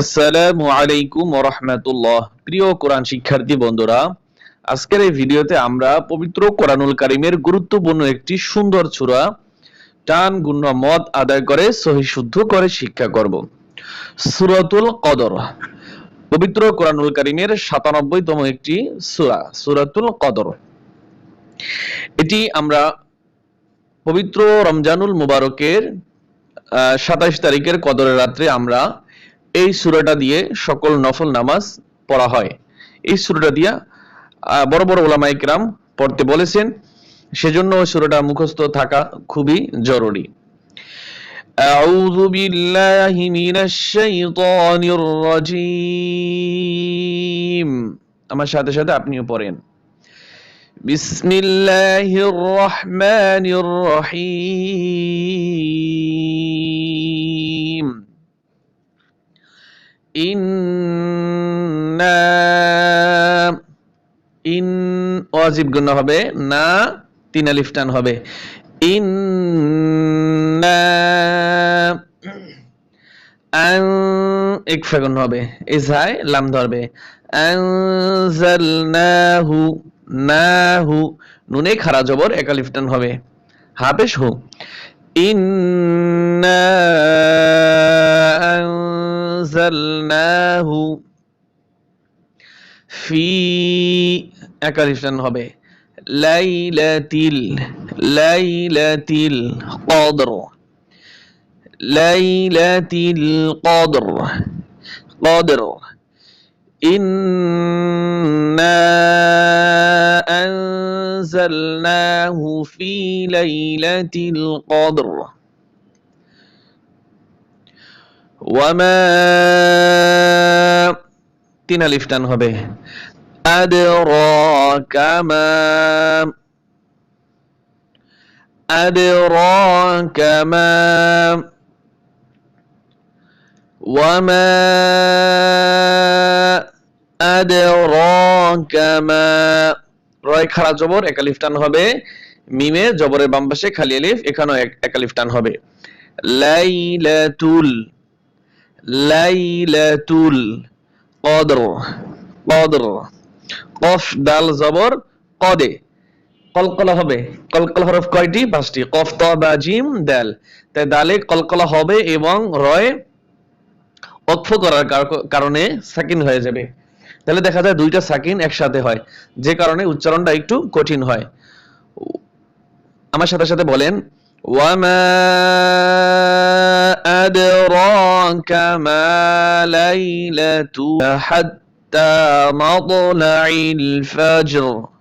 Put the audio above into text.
আসসালামু আলাইকুম রহমতুল্লাহ। প্রিয় কোরআন শিক্ষার্থী বন্ধুরা, আজকের এই ভিডিওতে আমরা পবিত্র কোরআনুল কারিমের গুরুত্বপূর্ণ একটি সুন্দর সূরা, টান গুণ্য মত আদায় করে, সহি শুদ্ধ করে শিক্ষা করব। সূরাতুল কদর। পবিত্র কোরআনুল কারিমের একটি সূরা, সূরাতুল কদর। এটি আমরা পবিত্র রমজানুল মুবারকের সাতাইশ তারিখের কদরের রাত্রে আমরা এই সুরাটা দিয়ে সকল নফল নামাজ পড়া হয় এই সুরাটা দিয়া আহ, বড় বড় ওলামা ইকরাম পড়তে বলেছেন সেজন্য ওই সুরাটা মুখস্থ থাকা খুবই জরুরি أعوذ بالله من الشيطان الرجيم আমার সাথে সাথে আপনিও পড়েন بسم الله الرحمن الرحيم ইন্না, ইন ওয়াজিব গুণ হবে, না, তিন হবে। ইন্না হবে। ইজহায় লাম ধরবে। নুনে খারা জবর এক আলিফ টান হবে। হাফেশ হু। ইন্না ফি একালিফটান হবে লাইলাতিল লাইলাতিল কদর লাইলাতিল কদর কদর إنا أنزلناه في ليلة القدر وما তিন আলিফ টান হবে আদরাকা মা আদরাকা মা وما আদরাকা মা রয় খাড়া জবর এক আলিফ টান হবে মিমে জবরের বাম পাশে খালি আলিফ এখানেও এক এক আলিফ টান হবে লাইলাতুল লাইলাতুল কদর কদর, কফ, দাল, জবর, কদে। কলকলা হবে। কলকলা হরফ কয়টি? পাঁচটি। কফ, ত, বা, জিম, দাল। তাই দালে কলকলা হবে এবং রয় অক্ষ করার কারণে সাকিন হয়ে যাবে। তাহলে দেখা যায় দুইটা সাকিন একসাথে হয়। যে কারণে উচ্চারণটা একটু কঠিন হয়। আমার সাথে সাথে বলেন ওয়ামা أدراك ما ليلة حتى مطلع الفجر.